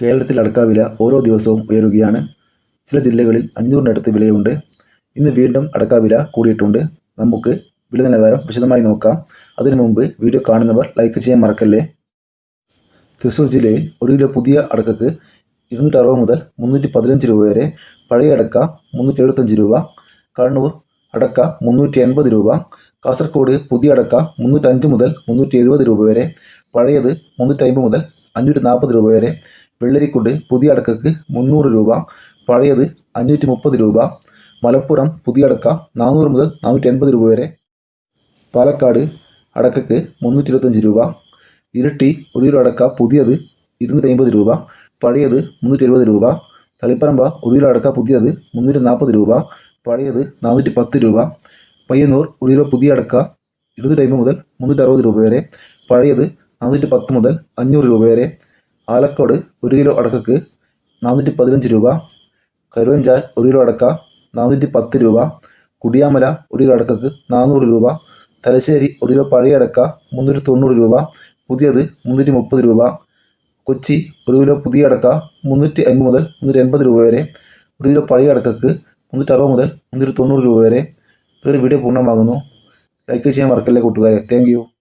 കേരളത്തിൽ അടക്ക വില ഓരോ ദിവസവും ഉയരുകയാണ്. ചില ജില്ലകളിൽ അഞ്ഞൂറിനടുത്ത് വിലയുണ്ട്. ഇന്ന് വീണ്ടും അടക്ക വില കൂടിയിട്ടുണ്ട്. നമുക്ക് വില നിലവാരം വിശദമായി നോക്കാം. അതിനു മുമ്പ് വീഡിയോ കാണുന്നവർ ലൈക്ക് ചെയ്യാൻ മറക്കല്ലേ? തൃശ്ശൂർ ജില്ലയിൽ ഒരു കിലോ പുതിയ അടക്കക്ക് ഇരുന്നൂറ്റി അറുപത് മുതൽ മുന്നൂറ്റി പതിനഞ്ച് രൂപ വരെ പഴയ അടക്ക മുന്നൂറ്റി എഴുപത്തഞ്ച് രൂപ കണ്ണൂർ അടക്ക മുന്നൂറ്റി എൺപത് രൂപ കാസർഗോഡ് പുതിയ അടക്ക മുന്നൂറ്റഞ്ച് മുതൽ മുന്നൂറ്റി എഴുപത് രൂപ വരെ പഴയത് മുന്നൂറ്റി അമ്പത് മുതൽ അഞ്ഞൂറ്റി നാൽപ്പത് രൂപ വരെ വെള്ളരിക്കുണ്ട് പുതിയ അടക്കക്ക് മുന്നൂറ് രൂപ പഴയത് അഞ്ഞൂറ്റി മുപ്പത് രൂപ മലപ്പുറം പുതിയ അടക്ക നാനൂറ് മുതൽ നാനൂറ്റി എൺപത് രൂപ വരെ. പാലക്കാട് അടക്കക്ക് മുന്നൂറ്റി ഇരുപത്തഞ്ച് രൂപ ഇരട്ടി ഒരു കിലോ അടക്ക പുതിയത് ഇരുന്നൂറ്റി അമ്പത് രൂപ പഴയത് മുന്നൂറ്റി എഴുപത് രൂപ തളിപ്പറമ്പ ഒരു കിലോ അടക്ക പുതിയത് മുന്നൂറ്റി നാൽപ്പത് രൂപ പഴയത് നാനൂറ്റി പത്ത് രൂപ പയ്യന്നൂർ ഒരു കിലോ പുതിയ അടക്ക ഇരുന്നൂറ്റി അമ്പത് മുതൽ മുന്നൂറ്റി അറുപത് രൂപ വരെ പഴയത് നാനൂറ്റി പത്ത് മുതൽ അഞ്ഞൂറ് രൂപ വരെ ആലക്കോട് ഒരു കിലോ അടക്കക്ക് നാനൂറ്റി പതിനഞ്ച് രൂപ. കരുവഞ്ചാൽ ഒരു കിലോ അടക്ക നാനൂറ്റി പത്ത് രൂപ. കുടിയാമല ഒരു കിലോ അടക്കക്ക് നാനൂറ് രൂപ. തലശ്ശേരി ഒരു കിലോ പഴയ അടക്ക മുന്നൂറ്റി തൊണ്ണൂറ് രൂപ. പുതിയത് മുന്നൂറ്റി മുപ്പത് രൂപ. കൊച്ചി ഒരു കിലോ പുതിയ അടക്ക മുന്നൂറ്റി അമ്പത് മുതൽ മുന്നൂറ്റി എൺപത് രൂപ വരെ. ഒരു കിലോ പഴയ അടക്കക്ക് മുന്നൂറ്റി അറുപത് മുതൽ മുന്നൂറ്റി തൊണ്ണൂറ് രൂപ വരെ. ഒരു വീഡിയോ പൂർണമാകുന്നു. ലൈക്ക് ചെയ്യാൻ മറക്കല്ലേ കൂട്ടുകാരെ. Thank you.